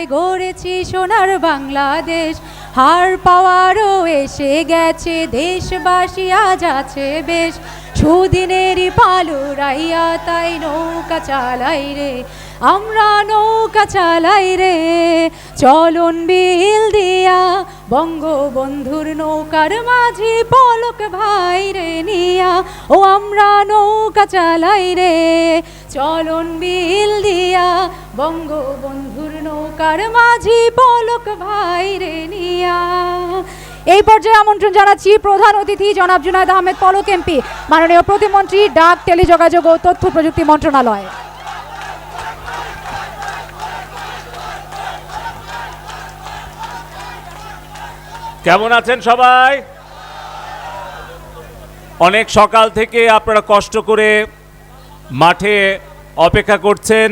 কাটায় গড়েছি সোনার বাংলাদেশ। হার পাওয়ারও এসে গেছে, দেশবাসী আজ আছে বেশ। সুদিনেরই পালু রাইয়া তাই নৌকা চালাই রে, আমরা নৌকা চালাই রে। চলন বিল দিয়া বঙ্গবন্ধুর নৌকার মাঝি পলক ভাই রে নিয়া, ও আমরা নৌকা চালাই রে। চলন বিল দিয়া, বঙ্গবন্ধুর নৌকার মাঝি পলক ভাই রে নিয়া। এই পর্যায়ে আমন্ত্রণ জানাচ্ছি প্রধান অতিথি জনাব জুনায়দ আহমেদ পলক এমপি, মাননীয় প্রতিমন্ত্রী ডাক, টেলিযোগাযোগ ও তথ্য প্রযুক্তি মন্ত্রণালয়। কেমন আছেন সবাই? অনেক সকাল থেকে আপনারা কষ্ট করে মাঠে অপেক্ষা করছেন।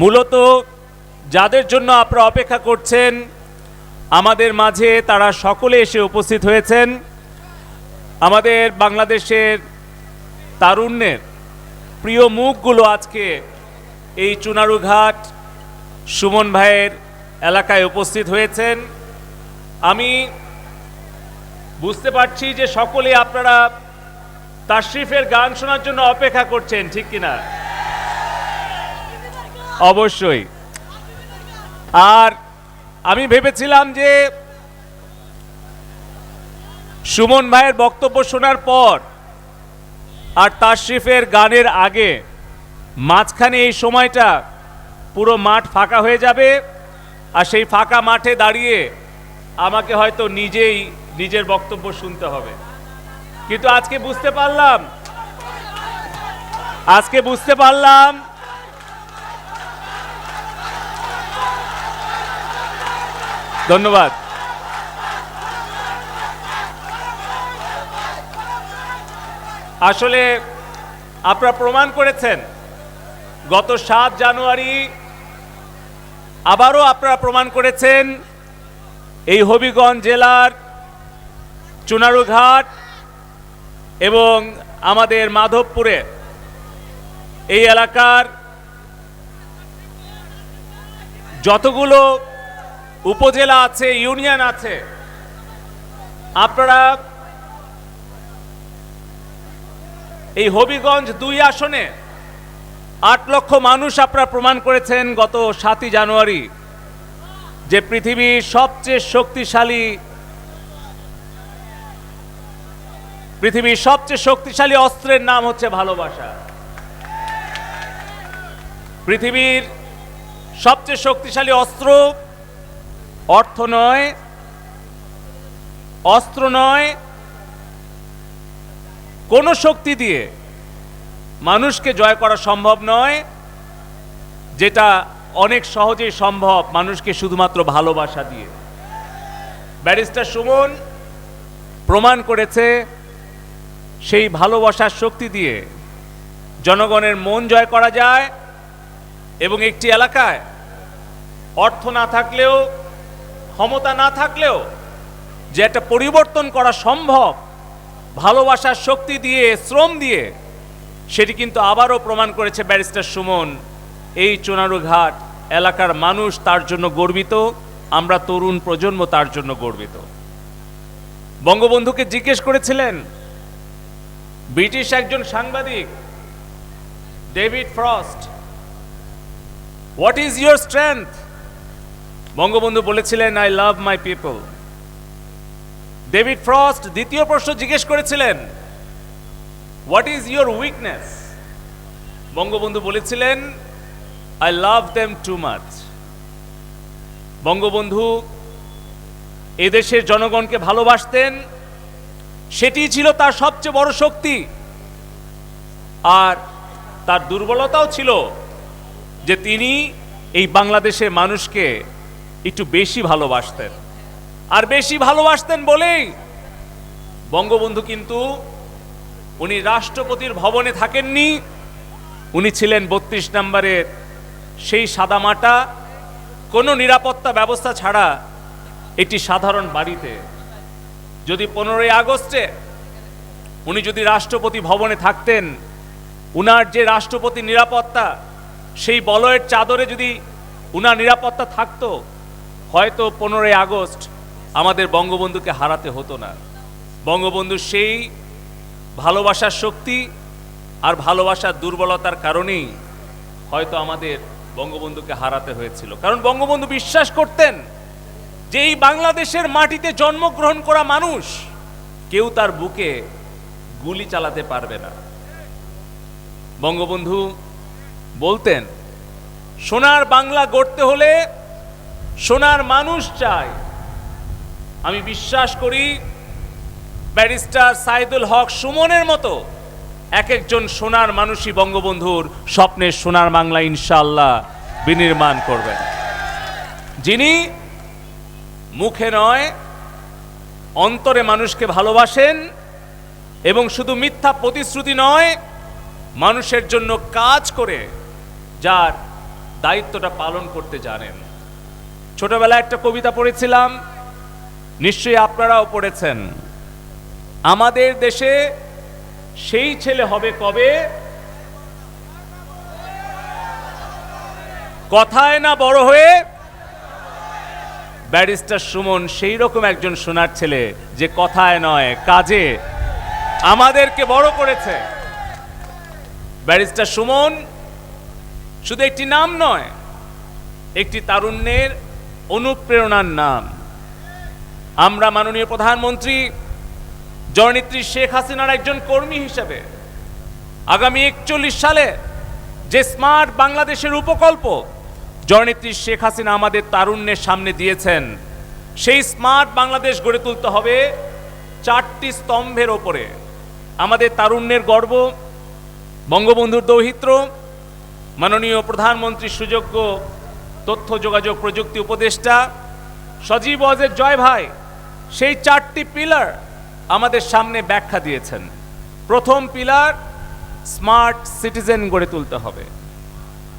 মূলত যাদের জন্য আপনারা অপেক্ষা করছেন, আমাদের মাঝে তারা সকলে এসে উপস্থিত হয়েছেন। আমাদের বাংলাদেশের তারুণ্যের প্রিয় মুখগুলো আজকে এই চুনারুঘাট সুমন ভাইয়ের এলাকায় উপস্থিত হয়েছেন। আমি বুঝতে পারছি যে সকলে আপনারা তাশরিফের গান শোনার জন্য অপেক্ষা করছেন, ঠিক কিনা? অবশ্যই। আর আমি ভেবেছিলাম যে সুমন ভাইয়ের বক্তব্য শোনার পর আর তাশরিফের গানের আগে মাঝখানে এই সময়টা পুরো মাঠ ফাঁকা হয়ে যাবে, আর সেই ফাঁকা মাঠে দাঁড়িয়ে আমাকে হয়তো নিজেই নিজের বক্তব্য শুনতে হবে। কিন্তু আজকে বুঝতে পারলাম, আজকে বুঝতে পারলাম, ধন্যবাদ। আসলে আপনারা প্রমাণ করেছেন, গত সাত জানুয়ারি আবারও আপনারা প্রমাণ করেছেন এই হবিগঞ্জ জেলার চুনারুঘাট এবং আমাদের মাধবপুরে এই এলাকার যতগুলো উপজেলা আছে, ইউনিয়ন আছে, আপনারা এই হবিগঞ্জ দুই আসনে আট লক্ষ মানুষ আপনারা প্রমাণ করেছেন গত সাতই জানুয়ারি। যে পৃথিবীর সবচেয়ে শক্তিশালী, পৃথিবীর সবচেয়ে শক্তিশালী অস্ত্রের নাম হচ্ছে ভালোবাসা। পৃথিবীর সবচেয়ে শক্তিশালী অস্ত্র অর্থ নয়, অস্ত্র নয়, কোনো শক্তি দিয়ে মানুষকে জয় করা সম্ভব নয়, যেটা অনেক সহজেই সম্ভব মানুষকে শুধুমাত্র ভালোবাসা দিয়ে। ব্যারিস্টার সুমন প্রমাণ করেছে সেই ভালোবাসার শক্তি দিয়ে জনগণের মন জয় করা যায় এবং একটি এলাকায় অর্থ না থাকলেও, ক্ষমতা না থাকলেও যে একটা পরিবর্তন করা সম্ভব, ভালোবাসার শক্তি দিয়ে, শ্রম দিয়ে, সেটি কিন্তু আবারও প্রমাণ করেছে ব্যারিস্টার সুমন। এই চুনারুঘাট এলাকার মানুষ তার জন্য গর্বিত, আমরা তরুণ প্রজন্ম তার জন্য গর্বিত। বঙ্গবন্ধুকে জিজ্ঞেস করেছিলেন, ব্রিটিশ একজন সাংবাদিক, David Frost what is your strength Bangabandhu বলেছিলেন I love my people David Frost দ্বিতীয় প্রশ্ন জিজ্ঞেস করেছিলেন what is your weakness Bangabandhu বলেছিলেন I love them too much Bangabandhu এদেশের জনগণকে ভালোবাসতেন সেটি ছিল তার সবচেয়ে বড় শক্তি। আর তার দুর্বলতাও ছিল যে তিনি এই বাংলাদেশের মানুষকে একটু বেশি ভালোবাসতেন। আর বেশি ভালোবাসতেন বলেই বঙ্গবন্ধু কিন্তু উনি রাষ্ট্রপতির ভবনে থাকেননি, উনি ছিলেন বত্রিশ নম্বরের সেই সাদামাটা কোনো নিরাপত্তা ব্যবস্থা ছাড়া একটি সাধারণ বাড়িতে। যদি পনেরোই আগস্টে উনি যদি রাষ্ট্রপতি ভবনে থাকতেন, উনার যে রাষ্ট্রপতি নিরাপত্তা, সেই বলয়ের চাদরে যদি উনার নিরাপত্তা থাকতো, হয়তো পনেরোই আগস্ট আমাদের বঙ্গবন্ধুকে হারাতে হতো না। বঙ্গবন্ধু সেই ভালোবাসার শক্তি আর ভালোবাসার দুর্বলতার কারণেই হয়তো আমাদের বঙ্গবন্ধুকে হারাতে হয়েছিল। কারণ বঙ্গবন্ধু বিশ্বাস করতেন যে এই বাংলাদেশের মাটিতে জন্মগ্রহণ করা মানুষ কেউ তার বুকে গুলি চালাতে পারবে না। বঙ্গবন্ধু বলতেন, সোনার বাংলা গড়তে হলে সোনার মানুষ চাই। আমি বিশ্বাস করি ব্যারিস্টার সাইদুল হক সুমনের মতো এক একজন সোনার মানুষই বঙ্গবন্ধুর স্বপ্নের সোনার বাংলা ইনশাল্লাহ বিনির্মাণ করবেন। যিনি মুখে নয়, অন্তরে মানুষকে ভালোবাসেন এবং শুধু মিথ্যা প্রতিশ্রুতি নয়, মানুষের জন্য কাজ করে যার দায়িত্বটা পালন করতে জানেন। ছোটবেলায় একটা কবিতা পড়েছিলাম, নিশ্চয়ই আপনারাও পড়েছেন। আমাদের দেশে সেই ছেলে হবে কবে? কথায় না বড় হয়ে? ব্যারিস্টার সুমন সেই রকম একজন সোনার ছেলে যে কথায় নয়, কাজে আমাদেরকে বড় করেছে। ব্যারিস্টার সুমন শুধু একটি নাম নয়, একটি তারুণ্যের অনুপ্রেরণার নাম। আমরা মাননীয় প্রধানমন্ত্রী জননেত্রী শেখ হাসিনার একজন কর্মী হিসেবে আগামী একচল্লিশ সালে যে স্মার্ট বাংলাদেশের উপকল্প জননেত্রী শেখ হাসিনা আমাদের তারুণ্যের সামনে দিয়েছেন, সেই স্মার্ট বাংলাদেশ গড়ে তুলতে হবে চারটি স্তম্ভের ওপরে। আমাদের তারুণ্যের গর্ব, বঙ্গবন্ধুর দৌহিত্র, মাননীয় প্রধানমন্ত্রী সুযোগ্য তথ্য যোগাযোগ প্রযুক্তি উপদেষ্টা সজীব ওয়াজের জয় ভাই, সেই চারটি পিলার আমাদের সামনে ব্যাখ্যা দিয়েছেন। প্রথম পিলার, স্মার্ট সিটিজেন গড়ে তুলতে হবে।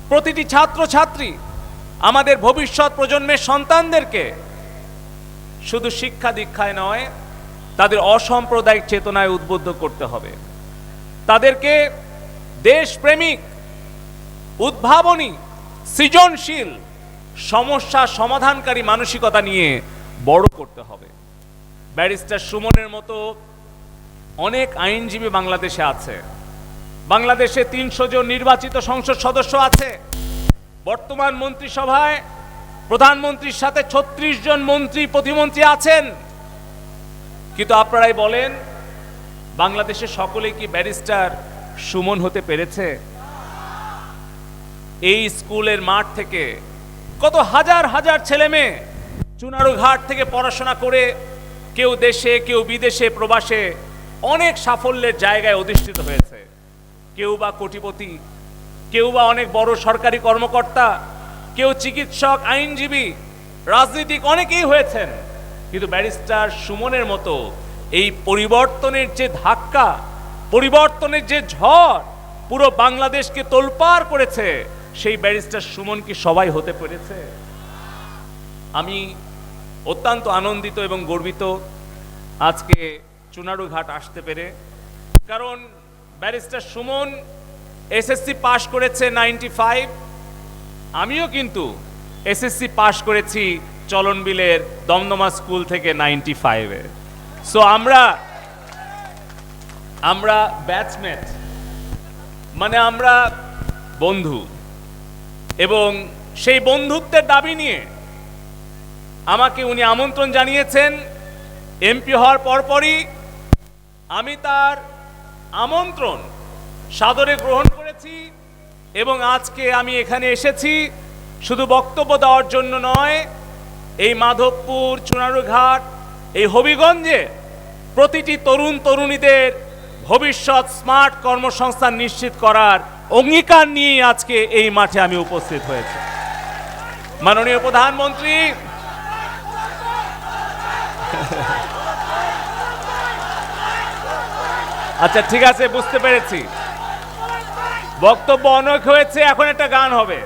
প্রতিটি ছাত্র ছাত্রী আমাদের ভবিষ্যৎ প্রজন্মের সন্তানদেরকে শুধু শিক্ষা দীক্ষায় নয়, তাদের অসাম্প্রদায়িক চেতনায় উদ্বুদ্ধ করতে হবে। তাদেরকে দেশপ্রেমিক, উদ্ভাবনী, সৃজনশীল, সমস্যা সমাধানকারী মানসিকতা নিয়ে বড় করতে হবে। ব্যারিস্টার সুমনের মতো অনেক আইনজীবী বাংলাদেশে আছে। বাংলাদেশে তিনশো জন নির্বাচিত সংসদ সদস্য আছে। বর্তমান মন্ত্রিসভায় প্রধানমন্ত্রীর সাথে ছত্রিশ জন মন্ত্রী প্রতিমন্ত্রী আছেন। কিন্তু আপনারাই বলেন, বাংলাদেশে সকলে কি ব্যারিস্টার সুমন হতে পেরেছে? এই স্কুলের মাঠ থেকে কত হাজার হাজার ছেলে মেয়ে চুনারু ঘাট থেকে পড়াশোনা করে কেউ দেশে, কেউ বিদেশে, প্রবাসে অনেক সাফল্যের জায়গায় অধিষ্ঠিত হয়েছে। কেউ বা কোটিপতি, কেউ বা অনেক বড় সরকারি কর্মকর্তা, কেউ চিকিৎসক, আইনজীবী, রাজনীতিক অনেকেই হয়েছেন। কিন্তু ব্যারিস্টার সুমনের মতো এই পরিবর্তনের যে ধাক্কা, পরিবর্তনের যে ঝড় পুরো বাংলাদেশকে তোলপাড় করেছে, সেই ব্যারিস্টার সুমন কি সবাই হতে পেরেছে? আমি অত্যন্ত আনন্দিত এবং গর্বিত আজকে চুনারু ঘাট আসতে পেরে। কারণ ব্যারিস্টার সুমন এসএসসি পাশ করেছে নাইনটি ফাইভ। আমিও কিন্তু এসএসসি পাশ করেছি চলনবিলের দমদমা স্কুল থেকে নাইনটি ফাইভে সো আমরা আমরা ব্যাচমেট মানে আমরা বন্ধু। এবং সেই বন্ধুত্বের দাবি নিয়ে আমাকে উনি আমন্ত্রণ জানিয়েছেন। এমপি হওয়ার পরপরই আমি তার আমন্ত্রণ সাদরে গ্রহণ করেছি এবং আজকে আমি এখানে এসেছি শুধু বক্তব্য দেওয়ার জন্য নয়, এই মাধবপুর চুনারুঘাট, এই হবিগঞ্জে প্রতিটি তরুণ তরুণীদের ভবিষ্যৎ স্মার্ট কর্মসংস্থান নিশ্চিত করার অঙ্গীকার নিয়ে আজকে এই মাঠে আমি উপস্থিত হয়েছি। মাননীয় প্রধানমন্ত্রী আচ্ছা ঠিক আছে বুঝতে পেরেছি। বক্তব্য অনেক হয়েছে এখন একটা গান হবে।